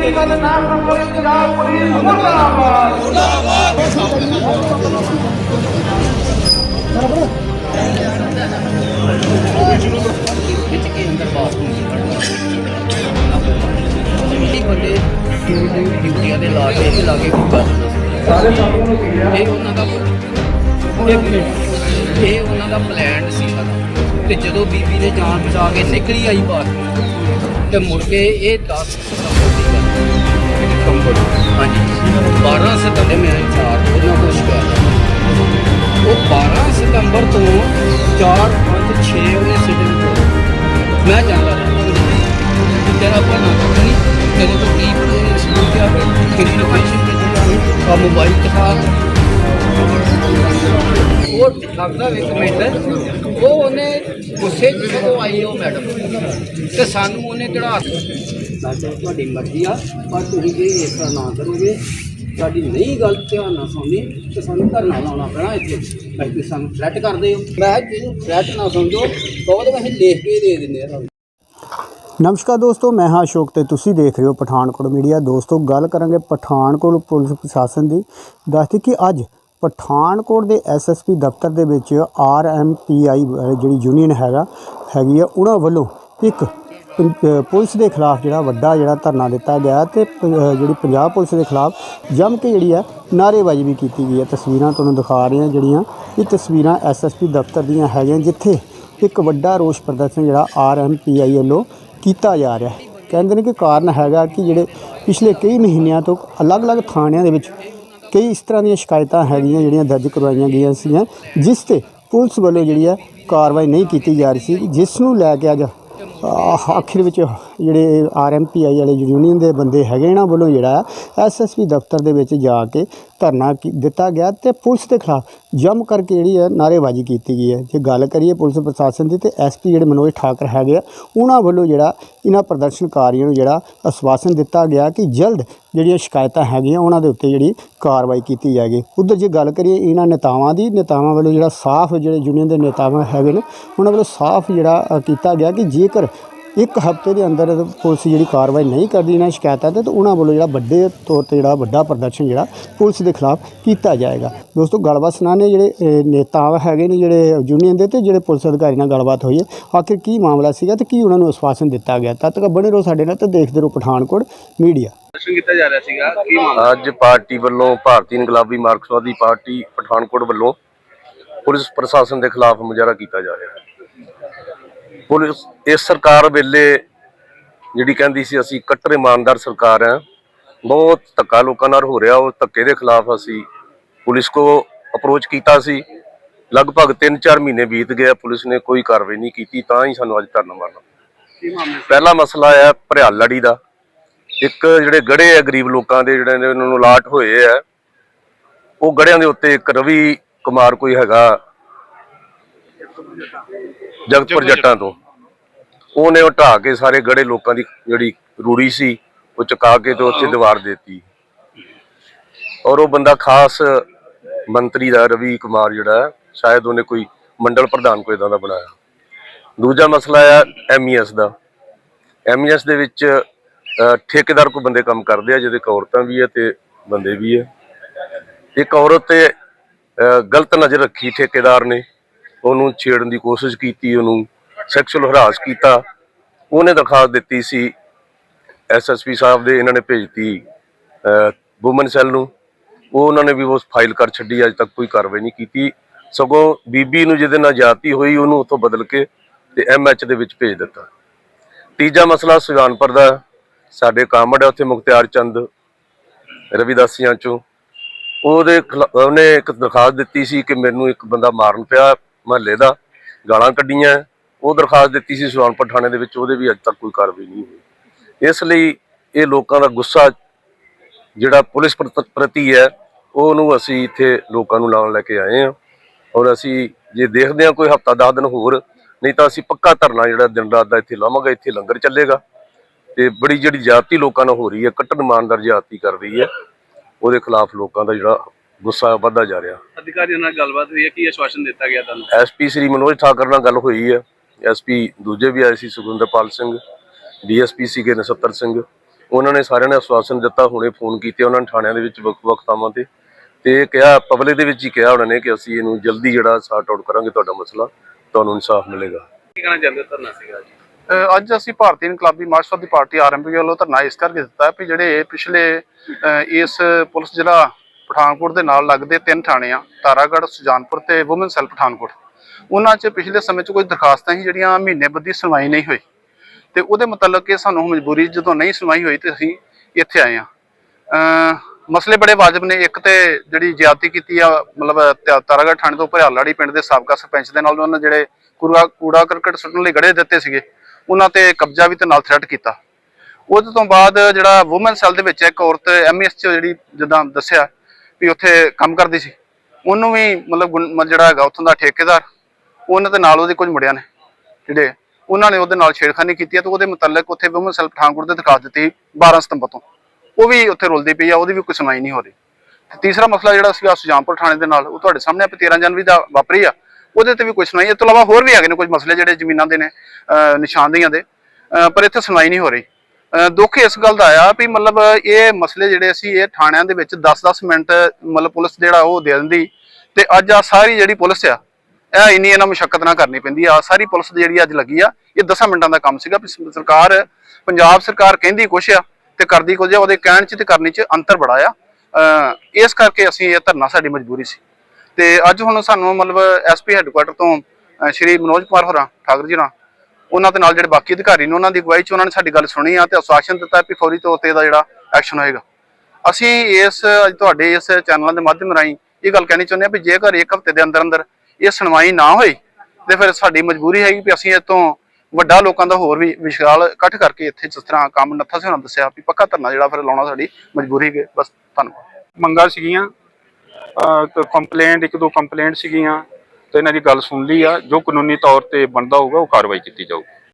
Punjab police ਮੁਰਦਾਬਾਦ ਵਿੱਚ ਕੇ ਅੰਦਰ ਪਾਸ ਇਹ ਬੰਦੇ ਡਿਊਟੀ ਡਿਊਟੀਆਂ ਦੇ ਲਾ ਕੇ ਇਹ ਲਾ ਕੇ ਕੋਈ ਸਾਰੇ ਸਾਹਮਣੇ ਨੂੰ ਕੀ ਇਹ ਉਹਨਾਂ ਦਾ ਇੱਕ ਇਹ ਉਹਨਾਂ ਦਾ ਪਲਾਨ ਸੀ ਤੇ ਜਦੋਂ ਬੀਬੀ ਨੇ ਜਾਨ ਬਚਾ ਕੇ ਨਿਕਲੀ ਆਈ ਬਾਹਰ ਤੇ ਮੁੜ ਕੇ ਇਹ 10 ਸਤੰਬਰ ਦੀ ਗੱਲ ਹਾਂਜੀ। 12 ਸਤੰਬਰ ਮੈਂ ਚਾਰ ਉਹਨਾਂ ਕੋਲ ਸ਼ਿਕਾਇਤ ਉਹ 12 ਸਤੰਬਰ ਤੋਂ 4 5 6 ਉਹਨੇ ਸਿਟਿੰਗ ਮੈਂ ਜਾਂਦਾ ਰਿਹਾ। ਤੇਰਾ ਬਣਾ ਨਹੀਂ। ਤੇਰੇ ਤੋਂ ਕੀ ਬਣੇ ਸਕੂਲ ਗਿਆ ਕਿਹੜੀ ਲੋਕੇਸ਼ਨ ਕਿੱਥੇ ਜਾਣੀ ਆ ਮੋਬਾਈਲ ਦਿਖਾ ਉਹ ਲੱਗਦਾ ਇੱਕ ਮਿੰਟ। ਉਹ ਉਹਨੇ ਗੁੱਸੇ 'ਚ ਜਦੋਂ ਆਈ ਉਹ ਮੈਡਮ, ਤੇ ਸਾਨੂੰ ਉਹਨੇ ਚੜਾ ਦਿੱਤਾ ਤੁਹਾਡੀ ਮਰਜ਼ੀ ਆ, ਪਰ ਤੁਸੀਂ ਜੇ ਇਸ ਤਰ੍ਹਾਂ ਨਾ ਕਰੋਗੇ, ਸਾਡੀ ਨਹੀਂ ਗੱਲ ਧਿਆਨ ਨਾਲ ਸੁਣਨੀ, ਤੇ ਸਾਨੂੰ ਧਰਨਾ ਲਾਉਣਾ ਪੈਣਾ ਇੱਥੇ। ਅਸੀਂ ਸਾਨੂੰ ਥ੍ਰੈਟ ਕਰਦੇ ਹੋ। ਮੈਂ ਜਿਹਨੂੰ ਥ੍ਰੈਟ ਨਾ ਸਮਝੋ, ਬਹੁਤ ਅਸੀਂ ਲਿਖ ਕੇ ਦੇ ਦਿੰਦੇ ਆ ਤੁਹਾਨੂੰ ਨਮਸਕਾਰ ਦੋਸਤੋ, ਮੈਂ ਹਾਂ ਅਸ਼ੋਕ ਤੇ ਤੁਸੀਂ ਦੇਖ ਰਹੇ ਹੋ ਪਠਾਨਕੋਟ ਮੀਡੀਆ। ਦੋਸਤੋ, ਗੱਲ ਕਰਾਂਗੇ ਪਠਾਨਕੋਟ ਪੁਲਿਸ ਪ੍ਰਸ਼ਾਸਨ ਦੀ। ਦੱਸਦੀ ਕਿ ਅੱਜ ਪਠਾਨਕੋਟ ਦੇ ਐਸਐਸਪੀ ਦਫ਼ਤਰ ਦੇ ਵਿੱਚ ਆਰਐਮਪੀਆਈ ਜਿਹੜੀ ਯੂਨੀਅਨ ਹੈਗਾ, ਹੈਗੀ ਆ, ਉਹਨਾਂ ਵੱਲੋਂ ਇੱਕ ਪੰ- ਪੁਲਿਸ ਦੇ ਖਿਲਾਫ ਜਿਹੜਾ ਵੱਡਾ ਜਿਹੜਾ ਧਰਨਾ ਦਿੱਤਾ ਗਿਆ ਤੇ ਪ- ਜਿਹੜੀ ਪੰਜਾਬ ਪੁਲਿਸ ਦੇ ਖਿਲਾਫ ਜੰਮ ਕੇ ਜਿਹੜੀ ਹੈ ਨਾਅਰੇਬਾਜ਼ੀ ਵੀ ਕੀਤੀ ਗਈ ਹੈ। ਤਸਵੀਰਾਂ ਤੁਹਾਨੂੰ ਦਿਖਾ ਰਹੇ ਹਾਂ ਜਿਹੜੀਆਂ, ਇਹ ਤਸਵੀਰਾਂ ਐਸਐਸਪੀ ਦਫ਼ਤਰ ਦੀਆਂ ਹੈਗੀਆਂ, ਜਿੱਥੇ ਇੱਕ ਵੱਡਾ ਰੋਸ ਪ੍ਰਦਰਸ਼ਨ ਜਿਹੜਾ ਆਰਐਮਪੀਆਈ ਵੱਲੋਂ ਕੀਤਾ ਜਾ ਰਿਹਾ ਹੈ। ਕਹਿੰਦੇ ਨੇ ਕਿ ਕਾਰਨ ਹੈਗਾ ਕਿ ਜਿਹੜੇ ਪਿਛਲੇ ਕਈ ਮਹੀਨਿਆਂ ਤੋਂ ਅਲੱਗ-ਅਲੱਗ ਥਾਣਿਆਂ ਦੇ ਵਿੱਚ ਕਈ ਇਸ ਤਰ੍ਹਾਂ ਦੀਆਂ ਸ਼ਿਕਾਇਤਾਂ ਹੈਗੀਆਂ, ਜਿਹੜੀਆਂ ਦਰਜ ਕਰਵਾਈਆਂ ਗਈਆਂ ਸੀਗੀਆਂ, ਜਿਸ ਤੇ ਪੁਲਿਸ ਵੱਲੋਂ ਜਿਹੜੀ ਹੈ ਕਾਰਵਾਈ ਨਹੀਂ ਕੀਤੀ ਜਾ ਰਹੀ ਸੀ। ਜਿਸ ਨੂੰ ਲੈ ਕੇ ਅੱਜ ਆਖਿਰ ਵਿੱਚ ਜਿਹੜੇ ਆਰਐਮਪੀਆਈ ਵਾਲੇ ਯੂਨੀਅਨ ਦੇ ਬੰਦੇ ਹੈਗੇ, ਇਹਨਾਂ ਵੱਲੋਂ ਜਿਹੜਾ ਐਸਐਸਪੀ ਦਫ਼ਤਰ ਦੇ ਵਿੱਚ ਜਾ ਕੇ ਧਰਨਾ ਦਿੱਤਾ ਗਿਆ ਤੇ ਪੁਲਿਸ ਦੇ ਖਿਲਾਫ ਜੰਮ ਕਰਕੇ ਜਿਹੜੀ ਹੈ ਨਾਅਰੇਬਾਜ਼ੀ ਕੀਤੀ ਗਈ ਹੈ। ਜੇ ਗੱਲ ਕਰੀਏ ਪੁਲਿਸ ਪ੍ਰਸ਼ਾਸਨ ਦੀ ਤੇ ਐਸਪੀ ਜਿਹੜੇ ਮਨੋਜ ਠਾਕਰ ਹੈਗੇ ਆ, ਉਹਨਾਂ ਵੱਲੋਂ ਜਿਹੜਾ ਇਹਨਾਂ ਪ੍ਰਦਰਸ਼ਨਕਾਰੀਆਂ ਨੂੰ ਜਿਹੜਾ ਅਸਵਾਸਨ ਦਿੱਤਾ ਗਿਆ ਕਿ ਜਲਦ ਜਿਹੜੀਆਂ ਸ਼ਿਕਾਇਤਾਂ ਹੈਗੀਆਂ, ਉਹਨਾਂ ਦੇ ਉੱਤੇ ਜਿਹੜੀ ਕਾਰਵਾਈ ਕੀਤੀ ਜਾਏਗੀ। ਉਧਰ ਜੇ ਗੱਲ ਕਰੀਏ ਇਹਨਾਂ ਨੇਤਾਵਾਂ ਦੀ, ਨੇਤਾਵਾਂ ਵੱਲੋਂ ਜਿਹੜਾ ਸਾਫ਼ ਜਿਹੜੇ ਯੂਨੀਅਨ ਦੇ ਨੇਤਾਵਾਂ ਹੈਗੇ ਨੇ, ਉਹਨਾਂ ਵੱਲੋਂ ਸਾਫ਼ ਜਿਹੜਾ ਕੀਤਾ ਗਿਆ ਕਿ ਜੇਕਰ ਇੱਕ ਹਫ਼ਤੇ ਦੇ ਅੰਦਰ ਪੁਲਿਸ ਜਿਹੜੀ ਕਾਰਵਾਈ ਨਹੀਂ ਕਰਦੀ ਇਹਨਾਂ ਸ਼ਿਕਾਇਤਾਂ ਤੇ ਤਾਂ ਉਹਨਾਂ ਵੱਲੋਂ ਜਿਹੜਾ ਵੱਡੇ ਤੌਰ ਤੇ ਜਿਹੜਾ ਵੱਡਾ ਪ੍ਰਦਰਸ਼ਨ ਜਿਹੜਾ ਪੁਲਿਸ ਦੇ ਖਿਲਾਫ ਕੀਤਾ ਜਾਏਗਾ। ਦੋਸਤੋ ਗੱਲਬਾਤ ਸੁਣਾਣੇ ਜਿਹੜੇ ਨੇਤਾ ਹੈਗੇ ਨੇ ਜਿਹੜੇ ਯੂਨੀਅਨ ਦੇ ਤੇ ਜਿਹੜੇ ਪੁਲਿਸ ਅਧਿਕਾਰੀ ਨਾਲ ਗੱਲਬਾਤ ਹੋਈ ਹੈ। ਆਖਿਰ ਕੀ ਮਾਮਲਾ ਸੀਗਾ ਤੇ ਕੀ ਉਹਨਾਂ ਨੂੰ ਆਸ਼ਵਾਸਨ ਦਿੱਤਾ ਗਿਆ? ਤਦ ਤੱਕ ਬਣੇ ਰਹੋ ਸਾਡੇ ਨਾਲ ਤੇ ਦੇਖਦੇ ਰਹੋ ਪਠਾਨਕੋਟ ਮੀਡੀਆ। ਪ੍ਰਦਰਸ਼ਨ ਕੀਤਾ ਜਾ ਰਿਹਾ ਸੀਗਾ। ਕੀ ਮਾਮਲਾ ਅੱਜ ਪਾਰਟੀ ਵੱਲੋਂ ਭਾਰਤੀ ਇਨਕਲਾਬੀ ਮਾਰਕਸਵਾਦੀ ਪਾਰਟੀ ਪਠਾਨਕੋਟ ਵੱਲੋਂ ਪੁਲਿਸ ਪ੍ਰਸ਼ਾਸਨ ਦੇ ਖਿਲਾਫ ਮੁਜ਼ਾਹਰਾ ਕੀਤਾ ਜਾ ਰਿਹਾ। ਹੈ ਪੁਲਿਸ ਇਸ ਸਰਕਾਰ ਵੇਲੇ ਜਿਹੜੀ ਕਹਿੰਦੀ ਸੀ ਅਸੀਂ ਕੱਟਰ ਇਮਾਨਦਾਰ ਸਰਕਾਰ ਹੈ ਬਹੁਤ ਧੱਕਾ ਲੋਕਾਂ ਨਾਲ ਹੋ ਰਿਹਾ ਉਹ ਧੱਕੇ ਦੇ ਖਿਲਾਫ ਅਸੀਂ ਪੁਲਿਸ ਕੋ ਅਪਰੋਚ ਕੀਤਾ ਸੀ। ਲਗਭਗ 3-4 ਮਹੀਨੇ ਬੀਤ ਗਏ ਪੁਲਿਸ ਨੇ ਕੋਈ ਕਾਰਵਾਈ ਨਹੀਂ ਕੀਤੀ ਤਾਂ ਹੀ ਸਾਨੂੰ ਅੱਜ ਧਰਨਾ ਮਾਰਨਾ? ਪਹਿਲਾ ਮਸਲਾ ਹੈ ਭਰਿਆਲ ਲੜੀ ਦਾ। ਇੱਕ ਜਿਹੜੇ ਗੜੇ ਆ ਗਰੀਬ ਲੋਕਾਂ ਦੇ ਜਿਹੜੇ ਉਹਨਾਂ ਨੂੰ ਲਾਟ ਹੋਏ ਆ ਉਹ ਗੜਿਆਂ ਦੇ ਉੱਤੇ ਇੱਕ ਰਵੀ ਕੁਮਾਰ ਕੋਈ ਹੈਗਾ ਜਗਤਪੁਰ ਜੱਟਾਂ ਤੋਂ। ਉਹਨੇ ਉਹ ਢਾਹ ਕੇ ਸਾਰੇ ਗੜੇ ਲੋਕਾਂ ਦੀ ਜਿਹੜੀ ਰੂੜੀ ਸੀ ਉਹ ਚੁਕਾ ਕੇ ਤੇ ਉੱਥੇ ਦੀਵਾਰ ਦੇਤੀ। ਔਰ ਉਹ ਬੰਦਾ ਖਾਸ ਮੰਤਰੀ ਦਾ ਰਵੀ ਕੁਮਾਰ ਜਿਹੜਾ ਸ਼ਾਇਦ ਉਹਨੇ ਕੋਈ ਮੰਡਲ ਪ੍ਰਧਾਨ ਕੋਈ ਇਦਾਂ ਦਾ ਬਣਾਇਆ। ਦੂਜਾ ਮਸਲਾ ਹੈ ਐਮਈਐਸ ਦਾ। ਐਮਈਐਸ ਦੇ ਵਿੱਚ ਠੇਕੇਦਾਰ ਕੋ ਬੰਦੇ ਕੰਮ ਕਰਦੇ ਆ ਜਿਹਦੇ ਔਰਤਾਂ ਵੀ ਹੈ ਤੇ ਬੰਦੇ ਵੀ ਹੈ ਇੱਕ ਔਰਤ ਤੇ ਗਲਤ ਨਜ਼ਰ ਰੱਖੀ ਠੇਕੇਦਾਰ ਨੇ। ਉਹਨੂੰ ਛੇੜਨ ਦੀ ਕੋਸ਼ਿਸ਼ ਕੀਤੀ, ਉਹਨੂੰ ਸੈਕਸ਼ੂਅਲ ਹਰਾਸ ਕੀਤਾ। ਉਹਨੇ ਦਰਖਾਸਤ ਦਿੱਤੀ ਸੀ ਐਸਐਸਪੀ ਸਾਹਿਬ ਦੇ ਇਹਨਾਂ ਨੇ ਭੇਜਤੀ ਵੂਮਨ ਸੈੱਲ ਨੂੰ। ਉਹ ਉਹਨਾਂ ਨੇ ਵੀ ਉਸ ਫਾਈਲ ਕਰ ਛੱਡੀ, ਅੱਜ ਤੱਕ ਕੋਈ ਕਾਰਵਾਈ ਨਹੀਂ ਕੀਤੀ। ਸਗੋਂ ਬੀਬੀ ਨੂੰ ਜਿਹਦੇ ਨਾਲ ਜਾਤੀ ਹੋਈ, ਉਹਨੂੰ ਉੱਥੋਂ ਬਦਲ ਕੇ ਤੇ ਐਮਐਚ ਦੇ ਵਿੱਚ ਭੇਜ ਦਿੱਤਾ। ਤੀਜਾ ਮਸਲਾ ਸੁਜਾਨਪੁਰ ਦਾ, ਸਾਡੇ ਕਾਮੜ ਹੈ ਉੱਥੇ ਮੁਖਤਿਆਰ ਚੰਦ ਰਵਿਦਾਸੀਆਂ ਚੋਂ। ਉਹਦੇ ਖਿਲਾ- ਉਹਨੇ ਇੱਕ ਦਰਖਾਸਤ ਦਿੱਤੀ ਸੀ ਕਿ ਮੈਨੂੰ ਇੱਕ ਬੰਦਾ ਮਾਰਨ ਪਿਆ। ਮਹੱਲੇ ਦਾ ਗਾਲਾਂ ਕੱਢੀਆਂ, ਉਹ ਦਰਖਾਸਤ ਦਿੱਤੀ ਸੀ ਸੁਜਾਨਪੁਰ ਥਾਣੇ ਦੇ ਵਿੱਚ, ਉਹਦੇ ਵੀ ਅੱਜ ਤੱਕ ਕੋਈ ਕਾਰਵਾਈ ਨਹੀਂ ਹੋਈ। ਇਸ ਲਈ ਇਹ ਲੋਕਾਂ ਦਾ ਗੁੱਸਾ ਜਿਹੜਾ ਪੁਲਿਸ ਪ੍ਰਤੀ ਹੈ, ਉਹਨੂੰ ਅਸੀਂ ਇੱਥੇ ਲੋਕਾਂ ਨੂੰ ਲਾਉਣ ਲੈ ਕੇ ਆਏ ਹਾਂ। ਔਰ ਅਸੀਂ ਜੇ ਦੇਖਦੇ ਹਾਂ ਕੋਈ ਹਫਤਾ 10 ਦਿਨ ਹੋਰ, ਨਹੀਂ ਤਾਂ ਅਸੀਂ ਪੱਕਾ ਧਰਨਾ ਜਿਹੜਾ ਦਿਨ ਰਾਤ ਦਾ ਇੱਥੇ ਲਾਵਾਂਗੇ, ਇੱਥੇ ਲੰਗਰ ਚੱਲੇਗਾ। ਤੇ ਬੜੀ ਜਿਹੜੀ ਜਾਤੀ ਲੋਕਾਂ ਨਾਲ ਹੋ ਰਹੀ ਹੈ ਕੱਟੜ ਇਮਾਨਦਾਰ ਜਾਤੀ ਕਰ ਰਹੀ ਹੈ, ਉਹਦੇ ਖਿਲਾਫ ਲੋਕਾਂ ਦਾ ਜਿਹੜਾ ਗੁੱਸਾ ਵੱਧਦਾ ਜਾ ਰਿਹਾ। ਅਧਿਕਾਰੀਆਂ ਨਾਲ ਗੱਲਬਾਤ ਹੋਈ ਹੈ ਕੀ ਆਸ਼ਵਾਸਨ ਦਿੱਤਾ ਗਿਆ ਤੁਹਾਨੂੰ? ਐਸਪੀ ਸ੍ਰੀ ਮਨੋਜ ਠਾਕਰ ਨਾਲ ਗੱਲ ਹੋਈ ਹੈ। ਐਸਪੀ ਦੂਜੇ ਵੀ ਆਏ ਸੀ ਸੁਖਿੰਦਰਪਾਲ ਸਿੰਘ ਡੀਐਸਪੀ ਸੀਗੇ ਨਸੱਤਰ ਸਿੰਘ। ਉਹਨਾਂ ਨੇ ਸਾਰਿਆਂ ਨੇ ਆਸ਼ਵਾਸਨ ਦਿੱਤਾ ਹੁਣੇ ਫੋਨ ਕੀਤੇ ਉਹਨਾਂ ਨੇ ਥਾਣਿਆਂ ਦੇ ਵਿੱਚ ਵੱਖ-ਵੱਖ ਥਾਵਾਂ ਤੇ। ਤੇ ਇਹ ਕਿਹਾ ਪਬਲਿਕ ਦੇ ਵਿੱਚ ਹੀ ਕਿਹਾ ਉਹਨਾਂ ਨੇ ਕਿ ਅਸੀਂ ਇਹਨੂੰ ਜਲਦੀ ਜਿਹੜਾ ਸਾਰਟ ਆਊਟ ਕਰਾਂਗੇ ਤੁਹਾਡਾ ਮਸਲਾ ਤੁਹਾਨੂੰ ਇਨਸਾਫ ਮਿਲੇਗਾ। ਕੀ ਕਹਿਣਾ ਚਾਹੁੰਦੇ ਹੋ ਧਰਨਾ ਸੀਗਾ ਜੀ ਅ, ਅੱਜ ਅਸੀਂ ਭਾਰਤੀ ਇਨਕਲਾਬੀ ਮਾਰਕਸਵਾਦੀ ਪਾਰਟੀ ਆਰਐਮਪੀ ਵੱਲੋਂ ਧਰਨਾ ਇਸ ਕਰਕੇ ਦਿੱਤਾ ਵੀ ਜਿਹੜੇ ਪਿਛਲੇ ਇਸ ਪੁਲਿਸ ਜ਼ਿਲ੍ਹਾ ਪਠਾਨਕੋਟ ਦੇ ਨਾਲ ਲੱਗਦੇ ਤਿੰਨ ਥਾਣੇ ਆ, ਤਾਰਾਗੜ੍ਹ, ਸੁਜਾਨਪੁਰ ਤੇ ਵੂਮਨ ਸੈਲ ਪਠਾਨਕੋਟ। ਉਹਨਾਂ 'ਚ ਪਿਛਲੇ ਸਮੇਂ 'ਚ ਕੋਈ ਦਰਖਾਸਤਾਂ ਸੀ ਜਿਹੜੀਆਂ ਮਹੀਨੇ ਬੱਧੀ ਸੁਣਵਾਈ ਨਹੀਂ ਹੋਈ। ਤੇ ਉਹਦੇ ਮੁਤਲਕ ਕਿ ਸਾਨੂੰ ਮਜਬੂਰੀ ਜਦੋਂ ਨਹੀਂ ਸੁਣਵਾਈ ਹੋਈ ਤੇ ਅਸੀਂ ਇੱਥੇ ਆਏ ਆ ਮਸਲੇ ਬੜੇ ਵਾਜਬ ਨੇ। ਇੱਕ ਤੇ ਜਿਹੜੀ ਜ਼ਿਆਦਤੀ ਕੀਤੀ ਆ, ਮਤਲਬ ਤਾ- ਤਾਰਾਗੜ੍ਹ ਥਾਣੇ ਤੋਂ ਭਰਿਆਲਾੜੀ ਪਿੰਡ ਦੇ ਸਾਬਕਾ ਸਰਪੰਚ ਦੇ ਨਾਲ ਉਹਨਾਂ ਨੇ ਜਿਹੜੇ ਕੂੜਾ ਕੂੜਾ ਕਰਕਟ ਸੁੱਟਣ ਲਈ ਗੜੇ ਦਿੱਤੇ ਸੀਗੇ, ਉਹਨਾਂ ਤੇ ਕਬਜ਼ਾ ਵੀ ਤੇ ਨਾਲ ਥ੍ਰੈਟ ਕੀਤਾ। ਉਹਦੇ ਤੋਂ ਬਾਅਦ ਜਿਹੜਾ ਔਮਨ ਸੈੱਲ ਦੇ ਵਿੱਚ ਇੱਕ ਔਰਤ ਐਮਐਸ ਚ ਜਿਹੜੀ ਜਿੱਦਾਂ ਦੱਸਿਆ ਵੀ ਉੱਥੇ ਕੰਮ ਕਰਦੀ ਸੀ। ਉਹਨੂੰ ਵੀ ਮਤਲਬ ਗੁਣ- ਜਿਹੜਾ ਹੈਗਾ ਉੱਥੋਂ ਦਾ ਠੇਕੇਦਾਰ, ਉਹਨਾਂ ਦੇ ਨਾਲ ਉਹਦੇ ਕੁਝ ਮੁੰਡਿਆਂ ਨੇ ਜਿਹੜੇ ਉਹਨਾਂ ਨੇ ਉਹਦੇ ਨਾਲ ਛੇੜਖਾਨੀ ਕੀਤੀ ਹੈ ਤੇ ਉਹਦੇ ਮੁਤਲਕ ਉੱਥੇ ਔਮਨ ਸੈੱਲ ਪਠਾਨਕੋਟ ਦੇ ਦਿਖਾ ਦਿੱਤੀ 12 ਸਤੰਬਰ ਤੋਂ। ਉਹ ਵੀ ਉੱਥੇ ਰੁਲਦੀ ਪਈ ਆ, ਉਹਦੀ ਵੀ ਕੋਈ ਸੁਣਵਾਈ ਨਹੀਂ ਹੋ ਰਹੀ। ਤੇ ਤੀਸਰਾ ਮਸਲਾ ਜਿਹੜਾ ਸੀਗਾ ਸੁਜਾਨਪੁਰ ਥਾਣੇ ਦੇ ਨਾਲ, ਉਹ ਤੁਹਾਡੇ ਸਾਹਮਣੇ ਆ, ਵੀ 13 ਜਨਵਰੀ ਦਾ ਵਾਪਰੀ ਆ। ਉਹਦੇ ਤੇ ਵੀ ਕੋਈ ਸੁਣਵਾਈ ਇਸ ਤੋਂ ਇਲਾਵਾ ਹੋਰ ਵੀ ਹੈਗੇ ਨੇ ਕੁਝ ਮਸਲੇ ਜਿਹੜੇ ਜ਼ਮੀਨਾਂ ਦੇ ਨੇ, ਅਹ ਨਿਸ਼ਾਨਦੇਹੀਆਂ ਦੇ ਪਰ ਇੱਥੇ ਸੁਣਵਾਈ ਨਹੀਂ ਹੋ ਰਹੀ। ਦੁੱਖ ਇਸ ਗੱਲ ਦਾ ਆਇਆ ਵੀ ਮਤਲਬ ਇਹ ਮਸਲੇ ਜਿਹੜੇ ਅਸੀਂ ਇਹ ਥਾਣਿਆਂ ਦੇ ਵਿੱਚ 10-10 ਮਿੰਟ ਮਤਲਬ ਪੁਲਿਸ ਜਿਹੜਾ ਉਹ ਦੇ ਦਿੰਦੀ ਤੇ ਅੱਜ ਆ ਸਾਰੀ ਜਿਹੜੀ ਪੁਲਿਸ ਆ, ਇਹ ਇੰਨੀ ਇਹਨਾਂ ਮੁਸ਼ਕਲ ਨਾ ਕਰਨੀ ਪੈਂਦੀ। ਆ ਸਾਰੀ ਪੁਲਿਸ ਜਿਹੜੀ ਅੱਜ ਲੱਗੀ ਆ, ਇਹ 10 ਮਿੰਟਾਂ ਦਾ ਕੰਮ ਸੀਗਾ ਸਰਕਾਰ, ਪੰਜਾਬ ਸਰਕਾਰ ਕਹਿੰਦੀ ਕੁਛ ਆ ਤੇ ਕਰਦੀ ਕੁਝ ਆ, ਉਹਦੇ ਕਹਿਣ ਚ ਤੇ ਕਰਨੀ ਚ ਅੰਤਰ ਬੜਾ ਆ। ਇਸ ਕਰਕੇ ਅਸੀਂ ਇਹ ਧਰਨਾ ਸਾਡੀ ਮਜਬੂਰੀ ਸੀ। ਤੇ ਅੱਜ ਹੁਣ ਸਾਨੂੰ ਮਤਲਬ ਐਸਪੀ ਹੈੱਡਕੁਆਟਰ ਤੋਂ ਸ਼੍ਰੀ ਮਨੋਜ ਕੁਮਾਰ ਹੋਰਾਂ, ਠਾਕਰ ਜੀ ਹੋਰਾਂ ਉਹਨਾਂ ਦੇ ਨਾਲ ਜਿਹੜੇ ਬਾਕੀ ਅਧਿਕਾਰੀ ਨੇ ਉਹਨਾਂ ਦੀ ਅਗਵਾਈ ਚ ਉਹਨਾਂ ਨੇ ਸਾਡੀ ਗੱਲ ਸੁਣੀ ਆ ਤੇ ਆਸ਼ਵਾਸਨ ਦਿੱਤਾ ਕਿ ਫੌਰੀ ਤੌਰ ਤੇ ਇਹਦਾ ਜਿਹੜਾ ਐਕਸ਼ਨ ਹੋਏਗਾ। ਅਸੀਂ ਇਸ, ਅੱਜ ਤੁਹਾਡੇ ਇਸ ਚੈਨਲਾਂ ਦੇ ਮਾਧਿਅਮ ਰਾਹੀਂ ਇਹ ਗੱਲ ਕਹਿਣੀ ਚਾਹੁੰਦੇ ਆ ਵੀ ਜੇਕਰ ਇੱਕ ਹਫ਼ਤੇ ਦੇ ਅੰਦਰ ਅੰਦਰ ਇਹ ਸੁਣਵਾਈ ਨਾ ਹੋਈ, ਤੇ ਫਿਰ ਸਾਡੀ ਮਜਬੂਰੀ ਹੈਗੀ ਵੀ ਅਸੀਂ ਇਹ ਵੱਡਾ ਲੋਕਾਂ ਦਾ ਹੋਰ ਵੀ ਵਿਸ਼ਾਲ ਇਕੱਠ ਕਰਕੇ ਇੱਥੇ ਜਿਸ ਤਰ੍ਹਾਂ ਕੰਮ ਨੱਥਾ ਸਿੰਘ ਨੇ ਦੱਸਿਆ ਵੀ ਪੱਕਾ ਧਰਨਾ ਜਿਹੜਾ ਫਿਰ ਲਾਉਣਾ ਸਾਡੀ ਮਜਬੂਰੀ ਹੈ ਬਸ ਧੰਨਵਾਦ। ਮੰਗਾਂ ਸੀਗੀਆਂ ਕੰਪਲੇਂਟ ਇੱਕ ਦੋ ਕੰਪਲੇਂਟ ਸੀਗੀਆਂ ਤੇ ਇਹਨਾਂ ਦੀ ਗੱਲ ਸੁਣ ਲਈ ਆ, ਜੋ ਕਾਨੂੰਨੀ ਤੌਰ ਤੇ ਬਣਦਾ ਹੋਊਗਾ, ਉਹ ਕਾਰਵਾਈ ਕੀਤੀ ਜਾਊਗੀ।